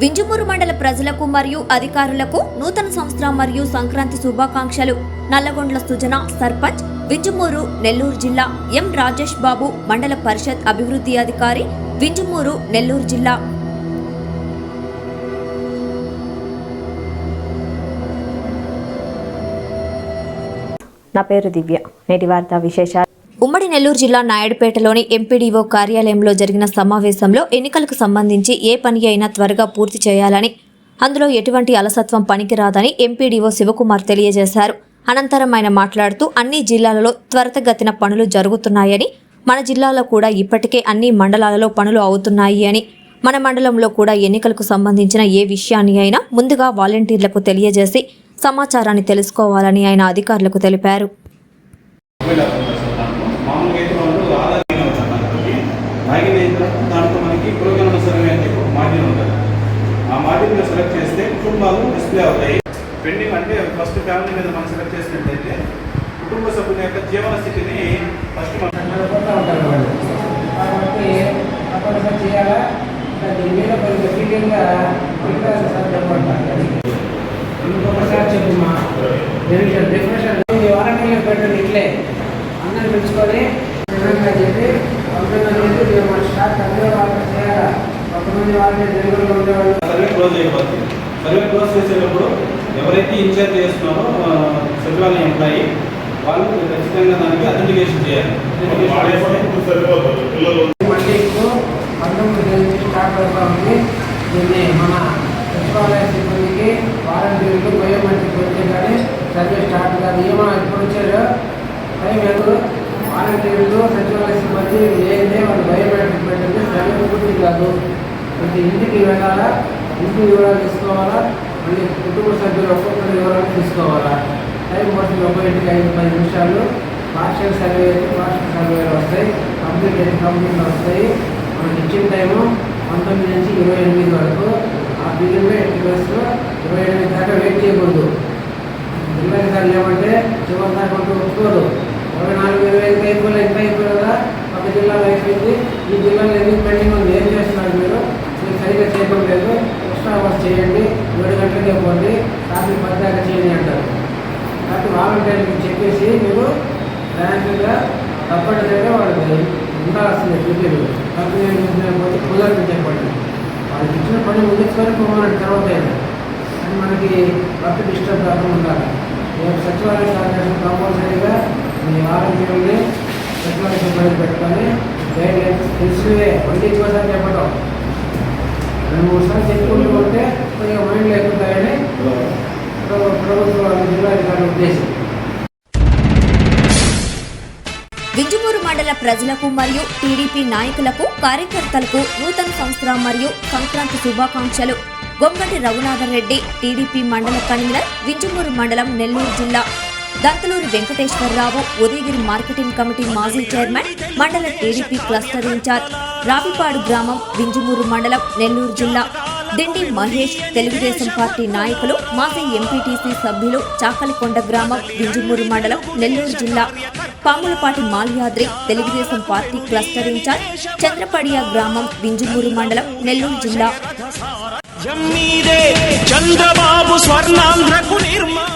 వింజమూరు మండల ప్రజలకు మరియు అధికారులకు నూతన సంవత్సరం మరియు సంక్రాంతి శుభాకాంక్షలు. నల్లగొండ్ల సుజన సర్పంచ్ వింజమూరు నెల్లూరు జిల్లా ఎం రాజేష్ బాబు మండల పరిషత్ అభివృద్ధి అధికారి వింజమూరు నెల్లూరు జిల్లా. నా పేరు దివ్య. నేటి వార్త విశేషాలు. ఉమ్మడి నెల్లూరు జిల్లా నాయుడుపేటలోని ఎంపీడీఓ కార్యాలయంలో జరిగిన సమావేశంలో ఎన్నికలకు సంబంధించి ఏ పని అయినా త్వరగా పూర్తి చేయాలని అందులో ఎటువంటి అలసత్వం పనికిరాదని ఎంపీడీఓ శివకుమార్ తెలియజేశారు. అనంతరం ఆయన మాట్లాడుతూ అన్ని జిల్లాలలో త్వరితగతిన పనులు జరుగుతున్నాయని మన జిల్లాలో కూడా ఇప్పటికే అన్ని మండలాలలో పనులు అవుతున్నాయి అని మన మండలంలో కూడా ఎన్నికలకు సంబంధించిన ఏ విషయాన్ని అయినా ముందుగా వాలంటీర్లకు తెలియజేసి సమాచారాన్ని తెలుసుకోవాలని ఆయన అధికారులకు తెలిపారు. కుటుంబాలు డిస్ప్లే అవుతాయి. పెండింగ్ అంటే ఫస్ట్ ఫ్యామిలీ మీద మనం సెలెక్ట్ చేసినట్లయితే కుటుంబ సభ్యుల యొక్క జీవన స్థితిని ఫస్ట్ మనం నడుపుతూ ఉంటారు వాళ్ళు. కాబట్టి తప్పనిసరి చేయాలా? ఇంకా దీని మీద కొంచెం డీటెయిల్గా పెట్టాలి సార్ చెప్పండి ఇంకొకసారి చెప్పుమా డెఫినేషన్ డెఫినేషన్ ఈ వారంటీలో పెట్టండి ఇట్లే. అందరిని పిలుచుకొని చెప్పి మన స్టాక్ అందరూ వాళ్ళు చేయాలా? కొంతమంది వాళ్ళని డెలివరీలో ఉండేవాళ్ళు సర్వే క్లోజ్ చేసేటప్పుడు ఎవరైతే ఇన్ఛార్జ్ చేస్తున్నారో సచివాలయం ఎంప్లాయీ వాళ్ళు ఖచ్చితంగా దానికి అథెంటికేషన్ చేయాలి. మళ్ళీ పంతొమ్మిది నుంచి స్టార్ట్ అవుతా ఉంది. దీన్ని మన సచివాలయ సిబ్బందికి వాలంటీర్లు బయోమెట్రిక్ వచ్చే కానీ సర్వే స్టార్ట్ కాదు ఏమో ఇప్పుడు వచ్చారు టైం ఎందుకు వాలంటీర్లు సచివాలయ సిబ్బంది ఏంటే వాళ్ళు బయోమెట్రిక్ పెట్టింది సర్వే పూర్తి కాదు. ప్రతి ఇంటికి వెళ్ళాలా? ఇంటి వివరాలు తీసుకోవాలా? మళ్ళీ కుటుంబ సభ్యులు ఒక్కొక్కరి వివరాలు తీసుకోవాలా? టైం పడుతుంది ఒక ఇంటికి ఐదు పది నిమిషాలు. పార్షియల్ సర్వే అయితే పార్షియల్ సర్వేలు వస్తాయి. కంప్లీట్ అయితే కంప్లీట్ వస్తాయి? మనకి ఇచ్చిన టైము పంతొమ్మిది నుంచి ఇరవై ఎనిమిది వరకు. ఆ పీరియడ్లో ఎట్టి వయసులో ఇరవై ఎనిమిది దాకా వెయిట్ చేయకూడదు. ఇరవై సార్లు ఏమంటే చివరి దాకా ఉంటూ ఒప్పుకోదు ఇరవై నాలుగు ఇరవై ఐదు అయిపోలే ఎంత అయిపోయి కదా ఒక జిల్లాలో అయిపోయింది. ఈ జిల్లాలో ఎందుకు పెండింగ్ ఉంది? ఏం చేస్తున్నారు మీరు? మీరు సరిగ్గా చేయడం లేదు చేయండి ఏడు గంటలకే పోండి రాత్రి పది దాకా చేయండి అంటారు. కాబట్టి వాలంటీర్కి చెప్పేసి మీరు బ్యాంకుగా తప్పనిసరిగా వాళ్ళకి ఉండాల్సిందే డ్యూటీలు కంపెనీ పోతే కుదరదు చెప్పండి వాళ్ళకి ఇచ్చిన పని ముగించుకొని పోవాలని తర్వాత అని మనకి వర్క్ డిస్టర్బ్ కాకుండా ఉండాలి. రేపు సచివాలయ కార్యదర్శి కంపల్సరీగా మీ వాలంటీర్ని సచివాలయ సిబ్బంది పెట్టుకొని గైడ్ లైన్స్ తెలిసినవే మళ్ళీ చెప్పడం రెండు మూడు సార్లు చెప్పి కొద్దిగా మైండ్ లేకుంటాయని ప్రభు- ప్రభుత్వం జిల్లా అధికారుల ఉద్దేశం. వింజమూరు మండల ప్రజలకు మరియు టీడీపీ నాయకులకు కార్యకర్తలకు నూతన సంవత్సరం మరియు సంక్రాంతి శుభాకాంక్షలు. గొంగటి రఘునాథర్ రెడ్డి టీడీపీ మండల కన్వీనర్ వింజమూరు మండలం నెల్లూరు జిల్లా. దంతలూరి వెంకటేశ్వరరావు ఉదయగిరి మార్కెటింగ్ కమిటీ మాజీ చైర్మన్ మండల టీడీపీ క్లస్టర్ ఇన్ఛార్జ్ రావిపాడు గ్రామం వింజమూరు మండలం నెల్లూరు జిల్లా. దిండి మహేష్ తెలుగుదేశం పార్టీ నాయకులు మాజీ ఎంపీటీసీ సభ్యులు చాకలికొండ గ్రామం వింజమూరు మండలం నెల్లూరు జిల్లా. Pamulapati Malyadri Telugu Desam party cluster incharge Chandrapadiya గ్రామం వింజమూరు మండలం నెల్లూరు జిల్లా. జమ్మీదే చంద్రబాబు స్వర్ణాంధ్రకు నిర్మాణ